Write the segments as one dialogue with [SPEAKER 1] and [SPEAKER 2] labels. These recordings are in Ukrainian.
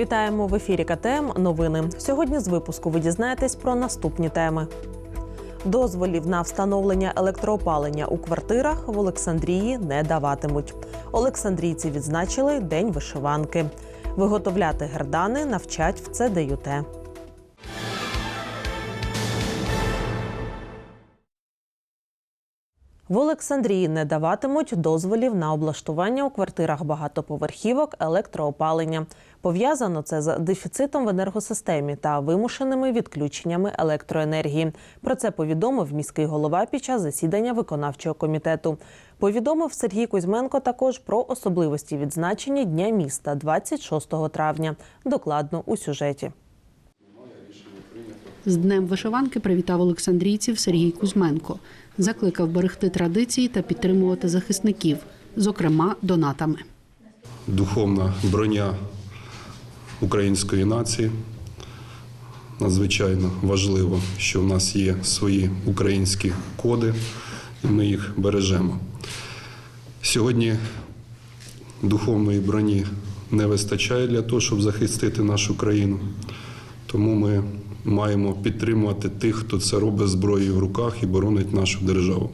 [SPEAKER 1] Вітаємо в ефірі КТМ. Новини. Сьогодні з випуску ви дізнаєтесь про наступні теми. Дозволів на встановлення електроопалення у квартирах в Олександрії не даватимуть. Олександрійці відзначили День вишиванки. Виготовляти гердани навчать в ЦДЮТ. В Олександрії не даватимуть дозволів на облаштування у квартирах багатоповерхівок електроопалення. Пов'язано це з дефіцитом в енергосистемі та вимушеними відключеннями електроенергії. Про це повідомив міський голова під час засідання виконавчого комітету. Повідомив Сергій Кузьменко також про особливості відзначення Дня міста 26 травня. Докладно у сюжеті.
[SPEAKER 2] З Днем вишиванки привітав олександрійців Сергій Кузьменко. Закликав берегти традиції та підтримувати захисників, зокрема донатами.
[SPEAKER 3] духовна броня української нації. Надзвичайно важливо, що в нас є свої українські коди, і ми їх бережемо. Сьогодні духовної броні не вистачає для того, щоб захистити нашу країну. Тому ми маємо підтримувати тих, хто це робить зброєю в руках і боронить нашу державу.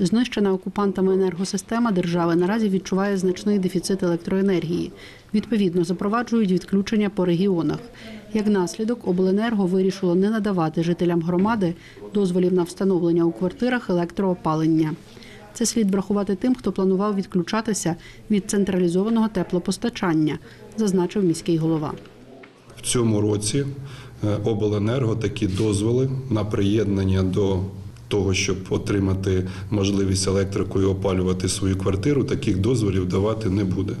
[SPEAKER 2] Знищена окупантами енергосистема держави наразі відчуває значний дефіцит електроенергії. Відповідно, запроваджують відключення по регіонах. Як наслідок, обленерго вирішило не надавати жителям громади дозволів на встановлення у квартирах електроопалення. Це слід врахувати тим, хто планував відключатися від централізованого теплопостачання, зазначив міський голова.
[SPEAKER 3] В цьому році обленерго такі дозволи на приєднання до того, щоб отримати можливість електрикою опалювати свою квартиру, таких дозволів давати не буде.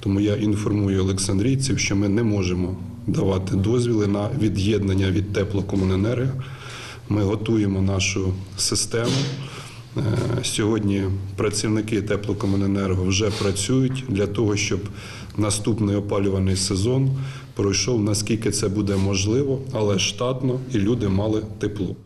[SPEAKER 3] Тому я інформую олександрійців, що ми не можемо давати дозвіли на від'єднання від теплокомуненерго. Ми готуємо нашу систему. Е, Сьогодні працівники теплокомуненерго вже працюють для того, щоб наступний опалювальний сезон пройшов наскільки це буде можливо, але штатно і люди мали тепло.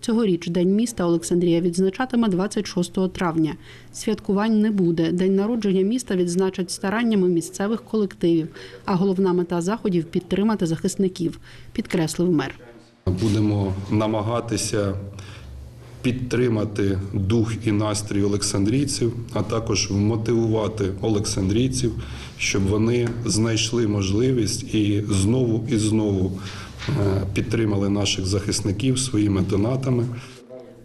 [SPEAKER 2] Цьогоріч День міста Олександрія відзначатиме 26 травня. Святкувань не буде. День народження міста відзначать стараннями місцевих колективів, а головна мета заходів підтримати захисників, підкреслив мер.
[SPEAKER 3] Будемо намагатися підтримати дух і настрій олександрійців, а також вмотивувати олександрійців, щоб вони знайшли можливість і знову і знову е, підтримали наших захисників своїми донатами.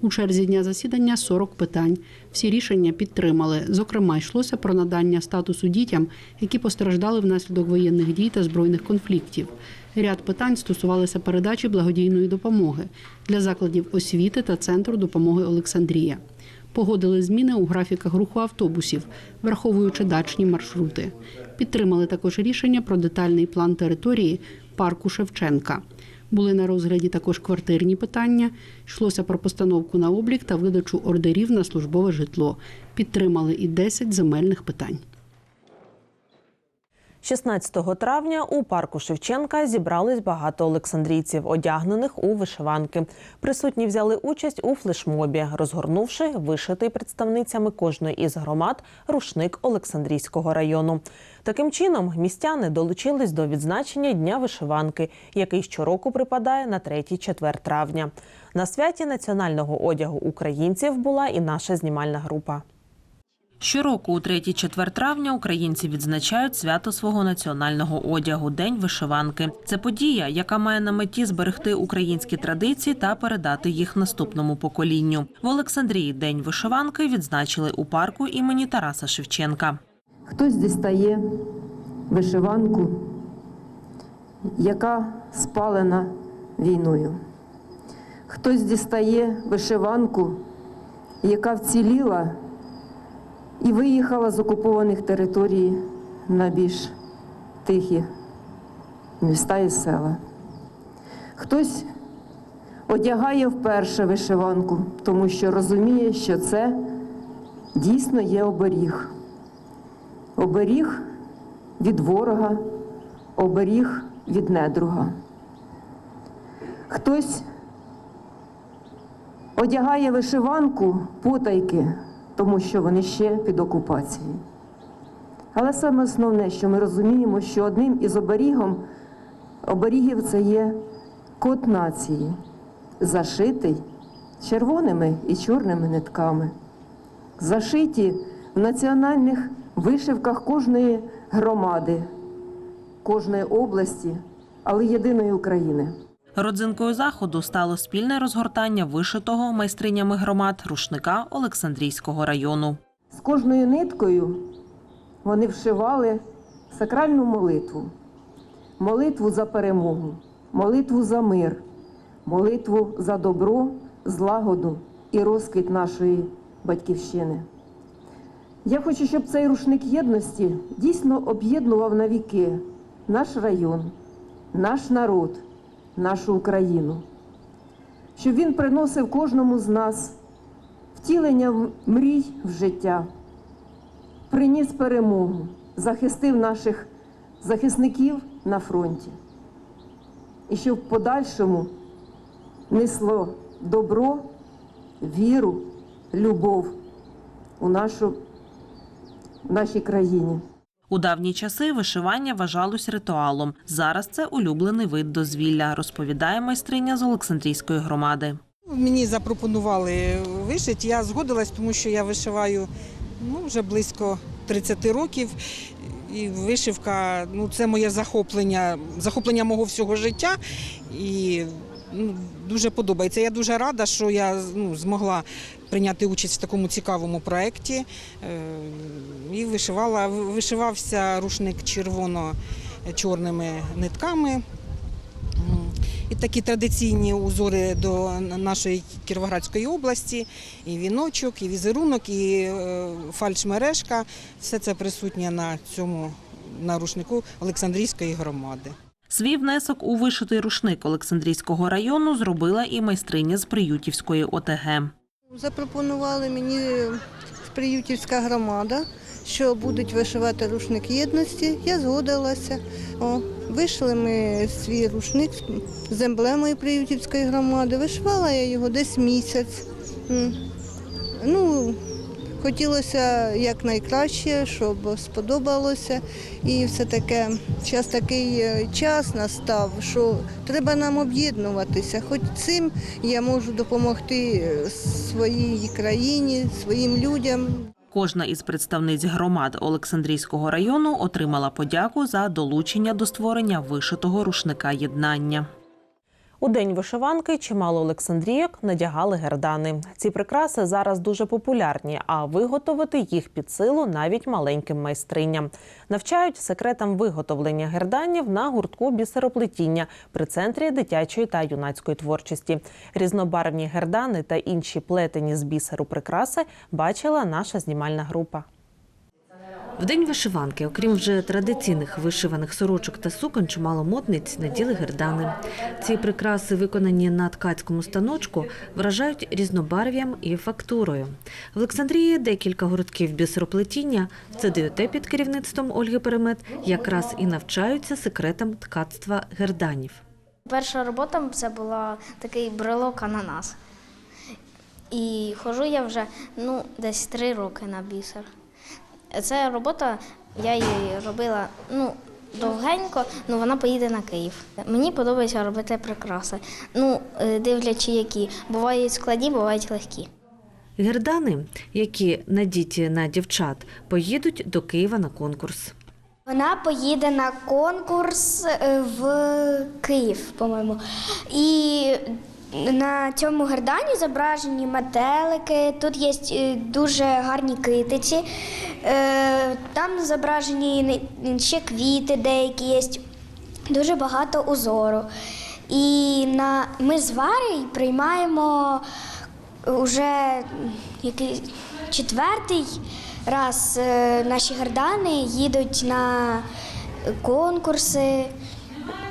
[SPEAKER 2] У черзі дня засідання 40 питань. Всі рішення підтримали. Зокрема, йшлося про надання статусу дітям, які постраждали внаслідок воєнних дій та збройних конфліктів. Ряд питань стосувалися передачі благодійної допомоги для закладів освіти та центру допомоги Олександрія. Погодили зміни у графіках руху автобусів, враховуючи дачні маршрути. Підтримали також рішення про детальний план території парку Шевченка. Були на розгляді також квартирні питання. Йшлося про постановку на облік та видачу ордерів на службове житло. Підтримали і 10 земельних питань.
[SPEAKER 1] 16 травня у парку Шевченка зібрались багато олександрійців, одягнених у вишиванки. Присутні взяли участь у флешмобі, розгорнувши вишитий представницями кожної із громад рушник Олександрійського району. Таким чином, містяни долучились до відзначення Дня вишиванки, який щороку припадає на 3-4 травня. На святі національного одягу українців була і наша знімальна група. Щороку у 3-4 травня українці відзначають свято свого національного одягу День вишиванки. Це подія, яка має на меті зберегти українські традиції та передати їх наступному поколінню. В Олександрії День вишиванки відзначили у парку імені Тараса Шевченка.
[SPEAKER 4] Хтось дістає вишиванку, яка спалена війною. Хтось дістає вишиванку, яка вціліла і виїхала з окупованих територій на більш тихі міста і села. Хтось одягає вперше вишиванку, тому що розуміє, що це дійсно є оберіг оберіг від ворога, оберіг від недруга. Хтось одягає вишиванку потайки, тому що вони ще під окупацією. Але саме основне, що ми розуміємо, що одним із оберігом, оберігів це є код нації, зашитий червоними і чорними нитками, зашиті в національних вишивках кожної громади, кожної області, але єдиної України.
[SPEAKER 1] Родзинкою заходу стало спільне розгортання вишитого майстринями громад рушника Олександрійського району.
[SPEAKER 4] З кожною ниткою вони вшивали сакральну молитву, молитву за перемогу, молитву за мир, молитву за добро, злагоду і розквіт нашої батьківщини. Я хочу, щоб цей рушник єдності дійсно об'єднував навіки наш район, наш народ, нашу Україну, щоб він приносив кожному з нас втілення мрій в життя, приніс перемогу, захистив наших захисників на фронті. І щоб в подальшому несло добро, віру, любов у нашу, в нашій країні.
[SPEAKER 1] У давні часи вишивання вважалось ритуалом. Зараз це улюблений вид дозвілля, розповідає майстриня з Олександрійської громади.
[SPEAKER 5] Мені запропонували вишити. Я згодилась, тому що я вишиваю ну, вже близько 30 років. І вишивка ну, це моє захоплення, захоплення мого всього життя. І ну, дуже подобається. Я дуже рада, що я ну, змогла прийняти участь в такому цікавому проєкті. Е, І вишивала, вишивався рушник червоно-чорними нитками. І такі традиційні узори до нашої Кіровоградської області, і віночок, і візерунок, і е, фальш-мережка. Все це присутнє на цьому на рушнику Олександрійської громади.
[SPEAKER 1] Свій внесок у вишитий рушник Олександрійського району зробила і майстриня з Приютівської ОТГ.
[SPEAKER 6] Запропонували мені Приютівська громада, що будуть вишивати рушник єдності. Я згодилася. О, вишили ми свій рушник з емблемою Приютівської громади. Вишивала я його десь місяць. Ну, хотілося якнайкраще, щоб сподобалося. І все таке час такий е, час настав, що треба нам об'єднуватися. Хоч цим я можу допомогти е, своїй країні, своїм людям.
[SPEAKER 1] Кожна із представниць громад Олександрійського району отримала подяку за долучення до створення вишитого рушника єднання. У день вишиванки чимало олександрійок надягали гердани. Ці прикраси зараз дуже популярні, а виготовити їх під силу навіть маленьким майстриням. Навчають секретам виготовлення герданів на гуртку бісероплетіння при центрі дитячої та юнацької творчості. Різнобарвні гердани та інші плетені з бісеру прикраси бачила наша знімальна група.
[SPEAKER 7] В день вишиванки, окрім вже традиційних вишиваних сорочок та сукон, чимало модниць наділи гердани. Ці прикраси, виконані на ткацькому станочку, вражають різнобарв'ям і фактурою. В Олександрії декілька гуртків бісероплетіння. Це ДЮТ під керівництвом Ольги Перемет якраз і навчаються секретам ткацтва герданів.
[SPEAKER 8] Перша робота це була такий брелок ананас. І ходжу я вже ну, десь три роки на бісер. Ця робота, я її робила ну, довгенько, ну вона поїде на Київ. Мені подобається робити прикраси. Ну, е, дивлячи, які. Бувають складні, бувають легкі.
[SPEAKER 7] Гердани, які надіті на дівчат, поїдуть до Києва на конкурс.
[SPEAKER 8] Вона поїде на конкурс е, в Київ, по-моєму. І на цьому гердані зображені метелики, тут є е, дуже гарні китиці, Е, там зображені ще квіти деякі є, дуже багато узору. І на, ми з Варей приймаємо вже який четвертий раз е, наші гардани їдуть на конкурси.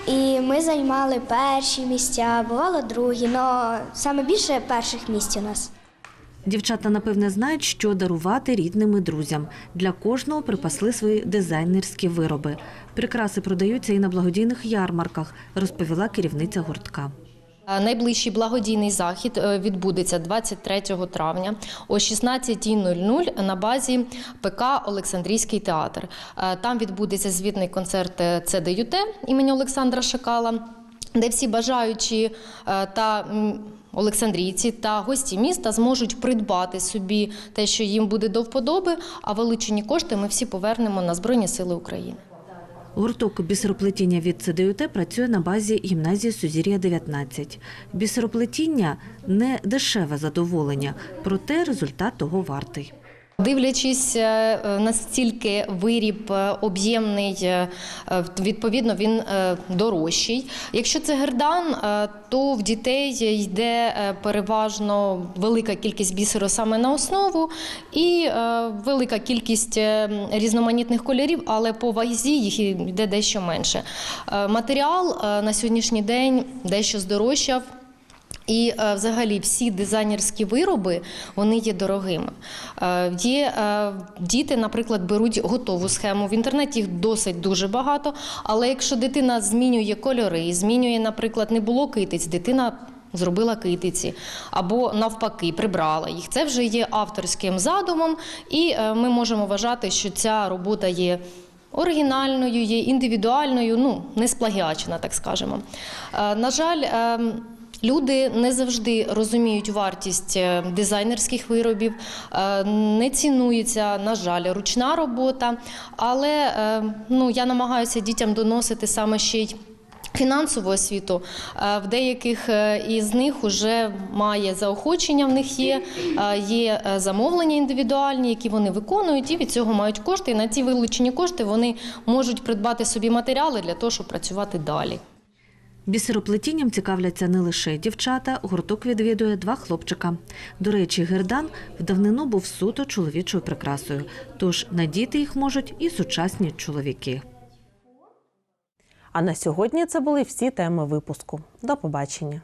[SPEAKER 8] І ми займали перші місця, бувало другі, але саме більше перших місць у нас.
[SPEAKER 7] Дівчата, напевне, знають, що дарувати рідним і друзям. Для кожного припасли свої дизайнерські вироби. Прикраси продаються і на благодійних ярмарках, розповіла керівниця гуртка.
[SPEAKER 9] Е, Найближчий благодійний захід е, відбудеться 23 травня о 16.00 на базі ПК Олександрійський театр. Е, Там відбудеться звітний концерт ЦДЮТ імені Олександра Шакала, де всі бажаючі та Олександрійці та гості міста зможуть придбати собі те, що їм буде до вподоби, а вилучені кошти ми всі повернемо на Збройні Сили України.
[SPEAKER 7] Гурток бісероплетіння від ЦДЮТ працює на базі гімназії Сузір'я 19. Бісероплетіння не дешеве задоволення, проте результат того вартий.
[SPEAKER 9] Дивлячись, е, настільки виріб е, об'ємний, е, е, відповідно, він е, дорожчий. Якщо це гердан, е, то в дітей йде е, переважно велика кількість бісеру саме на основу і е, велика кількість е, різноманітних кольорів, але по вазі їх йде дещо менше. Е, Матеріал е, на сьогоднішній день дещо здорожчав. І е, взагалі всі дизайнерські вироби вони є дорогими. Е, Є е, діти, наприклад, беруть готову схему. В інтернеті їх досить дуже багато. Але якщо дитина змінює кольори, змінює, наприклад, не було китиць, дитина. Зробила китиці або навпаки прибрала їх. Це вже є авторським задумом, і ми можемо вважати, що ця робота є оригінальною, є індивідуальною, ну не сплагіачена, так скажемо. На жаль, ем, Люди не завжди розуміють вартість е, дизайнерських виробів, е, не цінується, на жаль, ручна робота. Але е, ну, я намагаюся дітям доносити саме ще й фінансову освіту. В деяких із них вже має заохочення, в них є, є замовлення індивідуальні, які вони виконують, і від цього мають кошти. І на ці вилучені кошти вони можуть придбати собі матеріали для того, щоб працювати далі.
[SPEAKER 7] Бісероплетінням цікавляться не лише дівчата, гурток відвідує два хлопчика. До речі, гердан в давнину був суто чоловічою прикрасою, тож надіти їх можуть і сучасні чоловіки.
[SPEAKER 1] А на сьогодні це були всі теми випуску. До побачення.